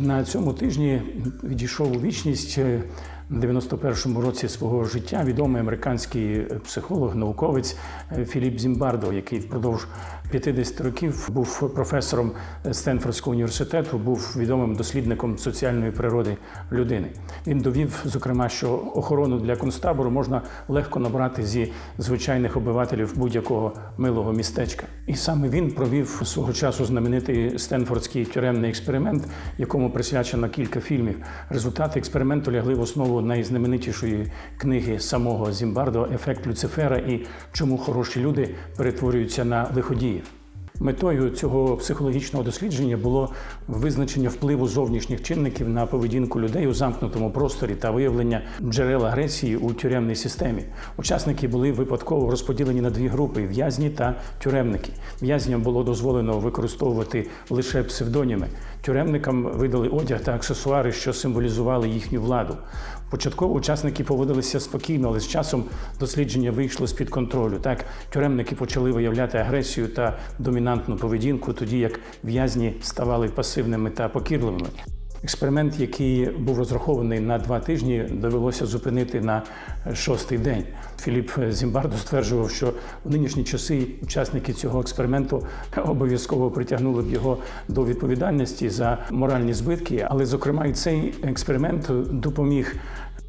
На цьому тижні відійшов у вічність е, 91-му році свого життя відомий американський психолог, науковець е, Філіп Зімбардо, який впродовж 50 років був професором Стенфордського університету, був відомим дослідником соціальної природи людини. Він довів, зокрема, що охорону для концтабору можна легко набрати зі звичайних обивателів будь-якого милого містечка. І саме він провів свого часу знаменитий Стенфордський тюремний експеримент, якому присвячено кілька фільмів. Результати експерименту лягли в основу найзнаменитішої книги самого Зімбардо Ефект Люцифера і чому хороші люди перетворюються на лиходіїв. Метою цього психологічного дослідження було визначення впливу зовнішніх чинників на поведінку людей у замкнутому просторі та виявлення джерел агресії у тюремній системі. Учасники були випадково розподілені на дві групи: в'язні та тюремники. В'язням було дозволено використовувати лише псевдоніми. Тюремникам видали одяг та аксесуари, що символізували їхню владу. Початково учасники поводилися спокійно, але з часом дослідження вийшло з-під контролю. Так, тюремники почали виявляти агресію та домінантну поведінку, тоді як в'язні ставали пасивними та покірливими. Експеримент, який був розрахований на два тижні, довелося зупинити на шостий день. Філіп Зімбардо стверджував, що в нинішні часи учасники цього експерименту обов'язково притягнули б його до відповідальності за моральні збитки. Але, зокрема, і цей експеримент допоміг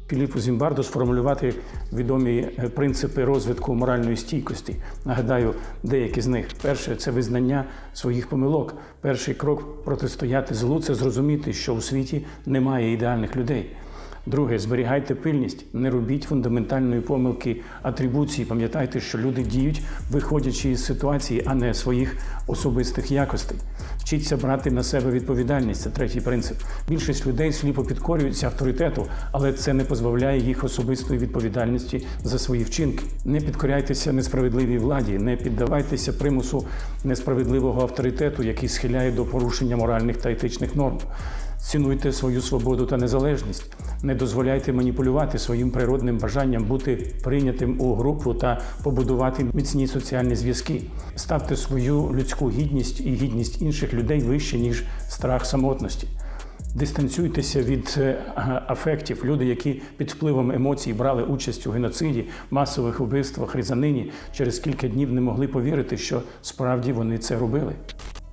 Філіпу Зімбардо сформулювати відомі принципи розвитку моральної стійкості. Нагадаю, деякі з них. Перше це визнання своїх помилок. Перший крок протистояти злу це зрозуміти, що у світі немає ідеальних людей. Друге, зберігайте пильність, не робіть фундаментальної помилки атрибуції. Пам'ятайте, що люди діють, виходячи із ситуації, а не своїх особистих якостей. Вчіться брати на себе відповідальність. Це третій принцип. Більшість людей сліпо підкорюються авторитету, але це не позбавляє їх особистої відповідальності за свої вчинки. Не підкоряйтеся несправедливій владі, не піддавайтеся примусу несправедливого авторитету, який схиляє до порушення моральних та етичних норм. Цінуйте свою свободу та незалежність. Не дозволяйте маніпулювати своїм природним бажанням бути прийнятим у групу та побудувати міцні соціальні зв'язки. Ставте свою людську гідність і гідність інших людей вище ніж страх самотності. Дистанцюйтеся від е, афектів. Люди, які під впливом емоцій брали участь у геноциді, масових вбивствах, різанині, через кілька днів не могли повірити, що справді вони це робили.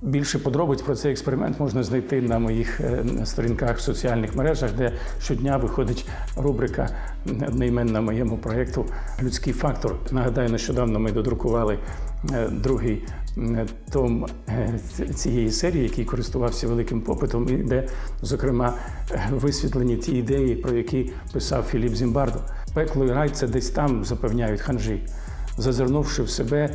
Більше подробиць про цей експеримент можна знайти на моїх е, сторінках в соціальних мережах, де щодня виходить рубрика одноіменна моєму проєкту Людський фактор. Нагадаю, нещодавно ми додрукували е, другий е, том цієї серії, який користувався великим попитом, і де, зокрема, висвітлені ті ідеї, про які писав Філіп Зімбардо. Пекло і рай це десь там запевняють ханжі, зазирнувши в себе.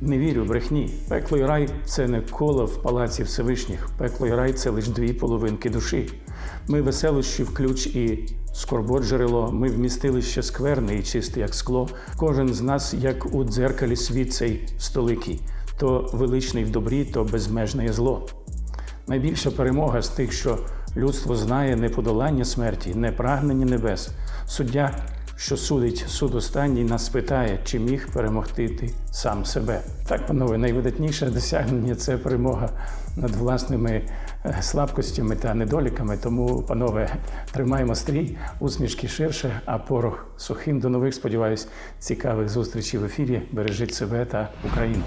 Не вірю брехні. Пекло і рай це не коло в палаці Всевишніх. Пекло і рай це лише дві половинки душі. Ми веселощі в ключ і скорбот джерело. Ми вмістилище скверне і чисте, як скло. Кожен з нас, як у дзеркалі світ цей столикий, то величний в добрі, то безмежне зло. Найбільша перемога з тих, що людство знає не подолання смерті, не прагнення небес. Суддя що судить суд останній, нас питає, чи міг перемогти ти сам себе. Так, панове, найвидатніше досягнення це перемога над власними слабкостями та недоліками. Тому, панове, тримаємо стрій, усмішки ширше, а порох сухим. До нових, сподіваюсь, цікавих зустрічей в ефірі. Бережіть себе та Україну.